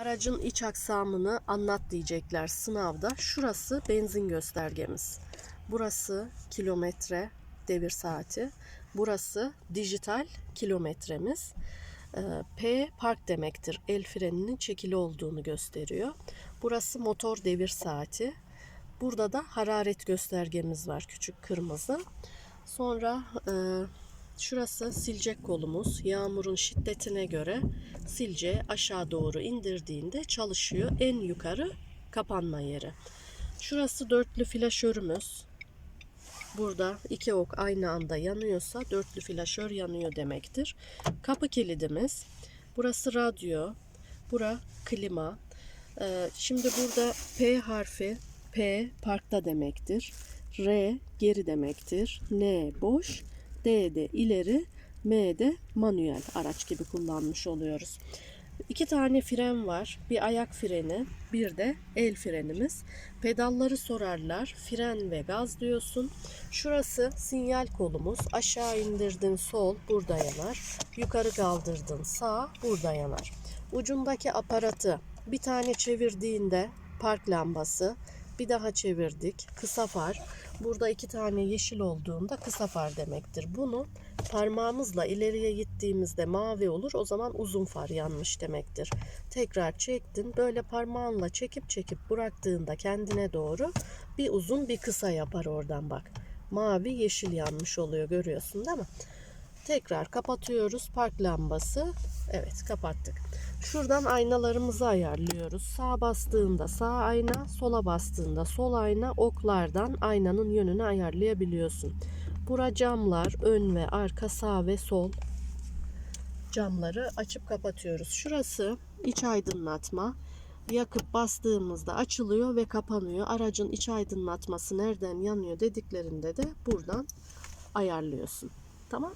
Aracın iç aksamını anlat diyecekler sınavda. Şurası benzin göstergemiz. Burası kilometre devir saati. Burası dijital kilometremiz. Ee, P park demektir. El freninin çekili olduğunu gösteriyor. Burası motor devir saati. Burada da hararet göstergemiz var küçük kırmızı. Sonra e, şurası silecek kolumuz. Yağmurun şiddetine göre silceği aşağı doğru indirdiğinde çalışıyor. En yukarı kapanma yeri. Şurası dörtlü flaşörümüz. Burada iki ok aynı anda yanıyorsa dörtlü flaşör yanıyor demektir. Kapı kilidimiz. Burası radyo. Bura klima. Ee, şimdi burada P harfi P parkta demektir. R geri demektir. N boş. D de ileri. M de manuel araç gibi kullanmış oluyoruz. İki tane fren var. Bir ayak freni, bir de el frenimiz. Pedalları sorarlar. Fren ve gaz diyorsun. Şurası sinyal kolumuz. Aşağı indirdin sol, burada yanar. Yukarı kaldırdın sağ, burada yanar. Ucundaki aparatı bir tane çevirdiğinde park lambası, bir daha çevirdik kısa far. Burada iki tane yeşil olduğunda kısa far demektir. Bunu parmağımızla ileriye gittiğimizde mavi olur. O zaman uzun far yanmış demektir. Tekrar çektin. Böyle parmağınla çekip çekip bıraktığında kendine doğru bir uzun bir kısa yapar oradan bak. Mavi yeşil yanmış oluyor görüyorsun değil mi? Tekrar kapatıyoruz park lambası. Evet kapattık. Şuradan aynalarımızı ayarlıyoruz. Sağa bastığında sağ ayna, sola bastığında sol ayna oklardan aynanın yönünü ayarlayabiliyorsun. Bura camlar, ön ve arka, sağ ve sol camları açıp kapatıyoruz. Şurası iç aydınlatma. Yakıp bastığımızda açılıyor ve kapanıyor. Aracın iç aydınlatması nereden yanıyor dediklerinde de buradan ayarlıyorsun. Tamam?